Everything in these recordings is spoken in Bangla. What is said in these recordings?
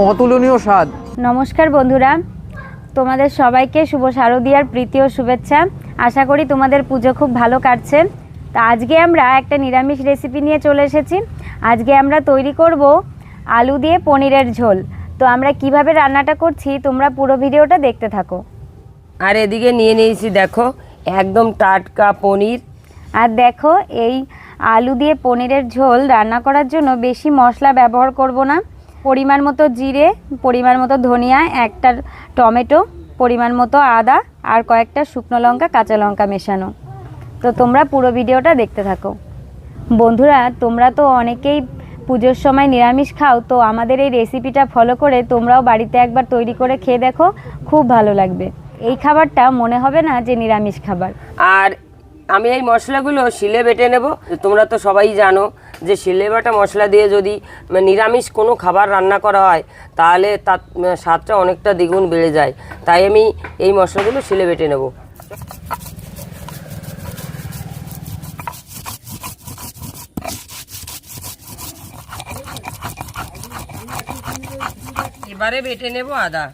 অতুলনীয় স্বাদ। নমস্কার বন্ধুরা তোমাদের সবাইকে শুভ শারদীয়ার প্রীতি ও শুভেচ্ছা। আশা করি তোমাদের পুজো খুব ভালো কাটছে। তা আজকে আমরা একটা নিরামিষ রেসিপি নিয়ে চলে এসেছি। আজকে আমরা তৈরি করব আলু দিয়ে পনিরের ঝোল। তো আমরা কীভাবে রান্নাটা করছি তোমরা পুরো ভিডিওটা দেখতে থাকো। আর এদিকে নিয়ে নিয়েছি দেখো একদম টাটকা পনির। আর দেখো এই আলু দিয়ে পনিরের ঝোল রান্না করার জন্য বেশি মশলা ব্যবহার করব না। পরিমাণ মতো জিরে, পরিমাণ মতো ধনিয়া, একটা টমেটো, পরিমাণ মতো আদা আর কয়েকটা শুকনো লঙ্কা, কাঁচা লঙ্কা মেশানো। তো তোমরা পুরো ভিডিওটা দেখতে থাকো। বন্ধুরা, তোমরা তো অনেকেই পুজোর সময় নিরামিষ খাও, তো আমাদের এই রেসিপিটা ফলো করে তোমরাও বাড়িতে একবার তৈরি করে খেয়ে দেখো, খুব ভালো লাগবে। এই খাবারটা মনে হবে না যে নিরামিষ খাবার। আর আমি এই মশলাগুলো শিলে বেটে নেব। তোমরা তো সবাই জানো যে শিলে বাটা মশলা দিয়ে যদি মানে নিরামিষ কোনো খাবার রান্না করা হয়, তাহলে তার স্বাদটা অনেকটা দ্বিগুণ বেড়ে যায়। তাই আমি এই মশলাগুলো শিলে বেটে নেব। এবারে বেটে নেব আদা।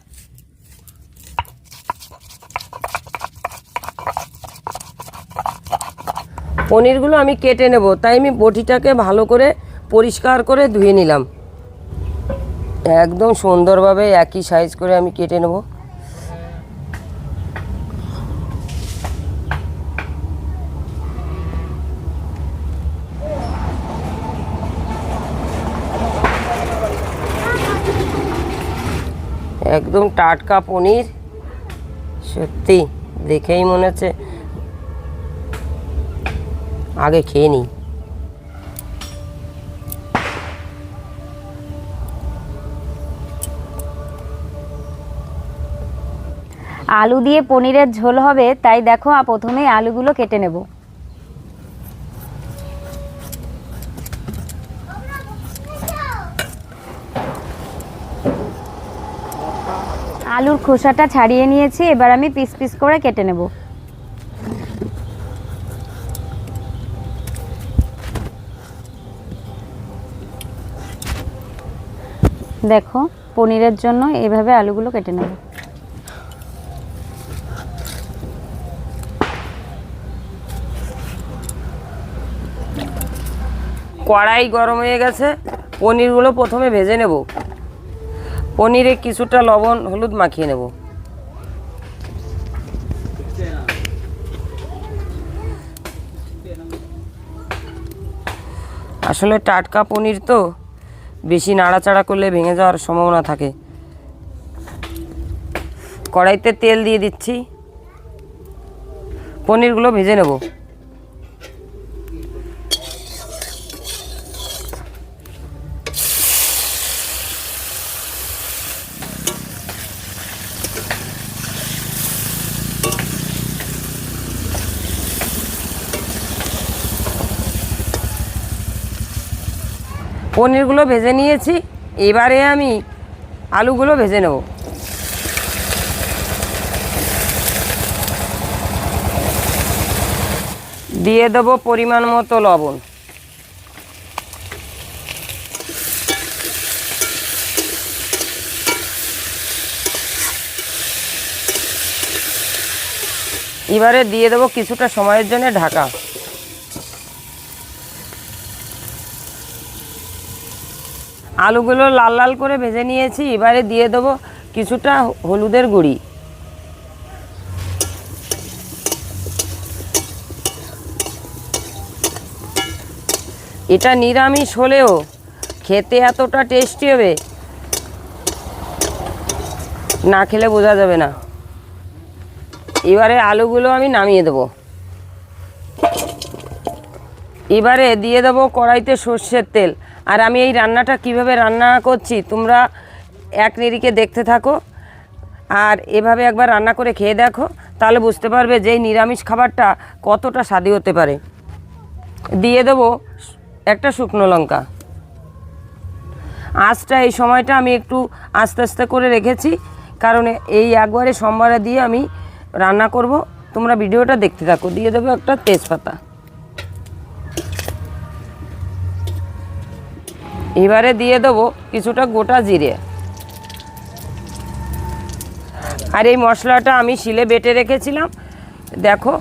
পনিরগুলো আমি কেটে নেব। তাই আমি বটিটাকে ভালো করে পরিষ্কার করে ধুয়ে নিলাম। একদম সুন্দরভাবে একই সাইজ করে আমি কেটে নেব। একদম টাটকা পনির। সত্যি, দেখেই মনে হচ্ছে। আগে খেয়ে নিই। আলু দিয়ে পনিরের ঝোল হবে, তাই দেখো প্রথমেই আলুগুলো কেটে নেব। আলুর খোসাটা ছাড়িয়ে নিয়েছি, এবার আমি পিস পিস করে কেটে নেব। দেখো, পনিরের জন্য এইভাবে আলুগুলো কেটে নেব। কড়াই গরম হয়ে গেছে, পনিরগুলো প্রথমে ভেজে নেব। পনিরে কিছুটা লবণ, হলুদ মাখিয়ে নেব। আসলে টাটকা পনির তো। বেশি নাড়াচাড়া করলে ভেঙে যাওয়ার সম্ভাবনা থাকে। কড়াইতে তেল দিয়ে দিচ্ছি। পনিরগুলো ভেজে নেব। পনিরগুলো ভেজে নিয়েছি, এবারে আমি আলুগুলো ভেজে নেব। দিয়ে দেবো পরিমাণ মতো লবণ। এবারে দিয়ে দেবো কিছুটা সময়ের জন্য ঢাকা। আলুগুলো লাল লাল করে ভেজে নিয়েছি, এবারে দিয়ে দেবো কিছুটা হলুদের গুঁড়ি। এটা নিরামিষ হলেও খেতে এতটা টেস্টি হবে, না খেলে বোঝা যাবে না। এবারে আলুগুলো আমি নামিয়ে দেবো। এবারে দিয়ে দেবো কড়াইতে সর্ষের তেল। আর আমি এই রান্নাটা কীভাবে রান্না করছি, তোমরা এক নিরিকে দেখতে থাকো। আর এভাবে একবার রান্না করে খেয়ে দেখো, তাহলে বুঝতে পারবে যে এই নিরামিষ খাবারটা কতটা স্বাদী হতে পারে। দিয়ে দেবো একটা শুকনো লঙ্কা। আঁচটা এই সময়টা আমি একটু আস্তে আস্তে করে রেখেছি, কারণ এই একবারে সোমবারে দিয়ে আমি রান্না করব। তোমরা ভিডিওটা দেখতে থাকো। দিয়ে দেবো একটা তেজপাতা। এবারে দিয়ে দেবো কিছুটা গোটা জিরে। আর এই মশলাটা আমি শিলে বেটে রেখেছিলাম। দেখো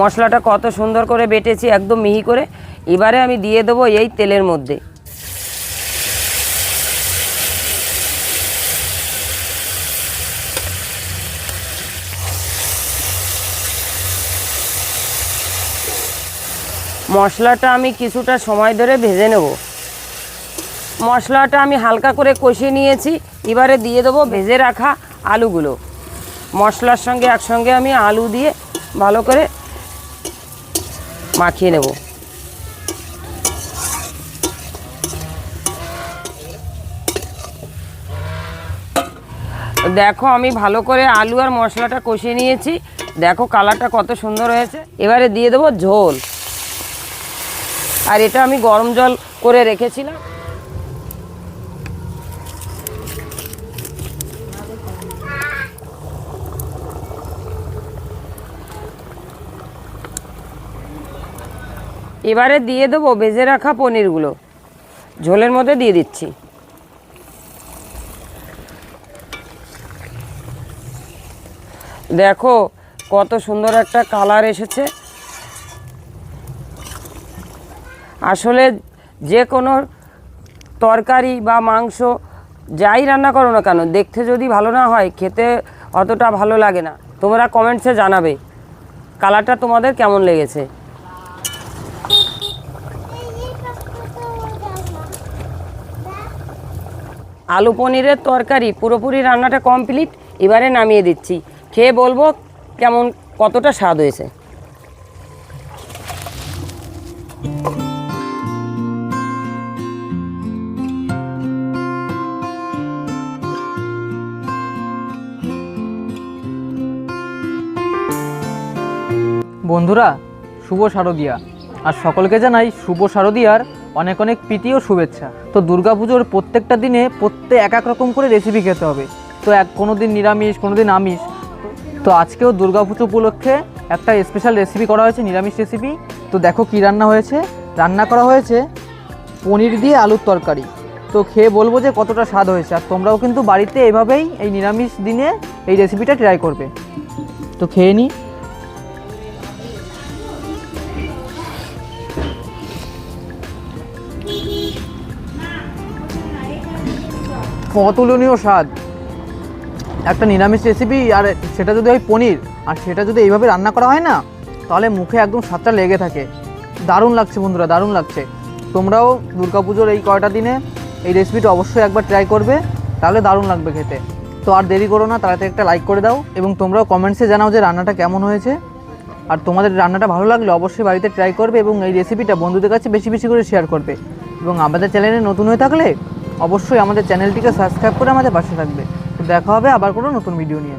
মশলাটা কত সুন্দর করে বেটেছি, একদম মিহি করে। এবারে আমি দিয়ে দেবো এই তেলের মধ্যে। মশলাটা আমি কিছুটা সময় ধরে ভেজে নেব। মশলাটা আমি হালকা করে কষিয়ে নিয়েছি। এবারে দিয়ে দেবো ভেজে রাখা আলুগুলো। মশলার সঙ্গে একসঙ্গে আমি আলু দিয়ে ভালো করে মাখিয়ে নেব। দেখো আমি ভালো করে আলু আর মশলাটা কষিয়ে নিয়েছি। দেখো কালারটা কত সুন্দর হয়েছে। এবারে দিয়ে দেবো ঝোল। আর এটা আমি গরম জল করে রেখেছিলাম। এবারে দিয়ে দেবো ভেজে রাখা পনিরগুলো। ঝোলের মধ্যে দিয়ে দিচ্ছি। দেখো, কত সুন্দর একটা কালার এসেছে। আসলে যে কোনো তরকারি বা মাংস যাই রান্না করো না কেন, দেখতে যদি ভালো না হয়, খেতে অতটা ভালো লাগে না। তোমরা কমেন্টসে জানাবে। কালারটা তোমাদের কেমন লেগেছে? আলু পনিরের তরকারি পুরোপুরি রান্নাটা কমপ্লিট এবারে নামিয়ে দিচ্ছি। খেয়ে বলব কেমন, কতটা স্বাদ হয়েছে। বন্ধুরা, শুভ শারদিয়া। আর সকলকে জানাই শুভ শারদিয়ার অনেক অনেক প্রীতি ও শুভেচ্ছা। তো দুর্গাপুজোর প্রত্যেকটা দিনে প্রত্যেক এক এক রকম করে রেসিপি খেতে হবে। তো এক কোনো দিন নিরামিষ কোনো দিন আমিষ। তো আজকেও দুর্গাপুজো উপলক্ষে একটা স্পেশাল রেসিপি করা হয়েছে, নিরামিষ রেসিপি তো দেখো কী রান্না হয়েছে। রান্না করা হয়েছে পনির দিয়ে আলুর তরকারি। তো খেয়ে বলব যে কতটা স্বাদ হয়েছে। আর তোমরাও কিন্তু বাড়িতে এভাবেই এই নিরামিষ দিনে এই রেসিপিটা ট্রাই করবে। তো খেয়ে নিই অতুলনীয় স্বাদ। একটা নিরামিষ রেসিপি আর সেটা যদি হয় পনির, আর সেটা যদি এইভাবে রান্না করা হয় না, তাহলে মুখে একদম স্বাদটা লেগে থাকে। দারুণ লাগছে বন্ধুরা, দারুণ লাগছে। তোমরাও দুর্গাপুজোর এই কয়টা দিনে এই রেসিপিটা অবশ্যই একবার ট্রাই করবে, তাহলে দারুণ লাগবে খেতে। তো আর দেরি করো না, তাড়াতাড়ি একটা লাইক করে দাও, এবং তোমরাও কমেন্টসে জানাও যে রান্নাটা কেমন হয়েছে। আর তোমাদের রান্নাটা ভালো লাগলে অবশ্যই বাড়িতে ট্রাই করবে এবং এই রেসিপিটা বন্ধুদের কাছে বেশি বেশি করে শেয়ার করবে। এবং আমাদের চ্যানেলে নতুন হয়ে থাকলে অবশ্যই আমাদের চ্যানেলটিকে সাবস্ক্রাইব করে আমাদের পাশে থাকবে। দেখা হবে আবার কোনো নতুন ভিডিও নিয়ে।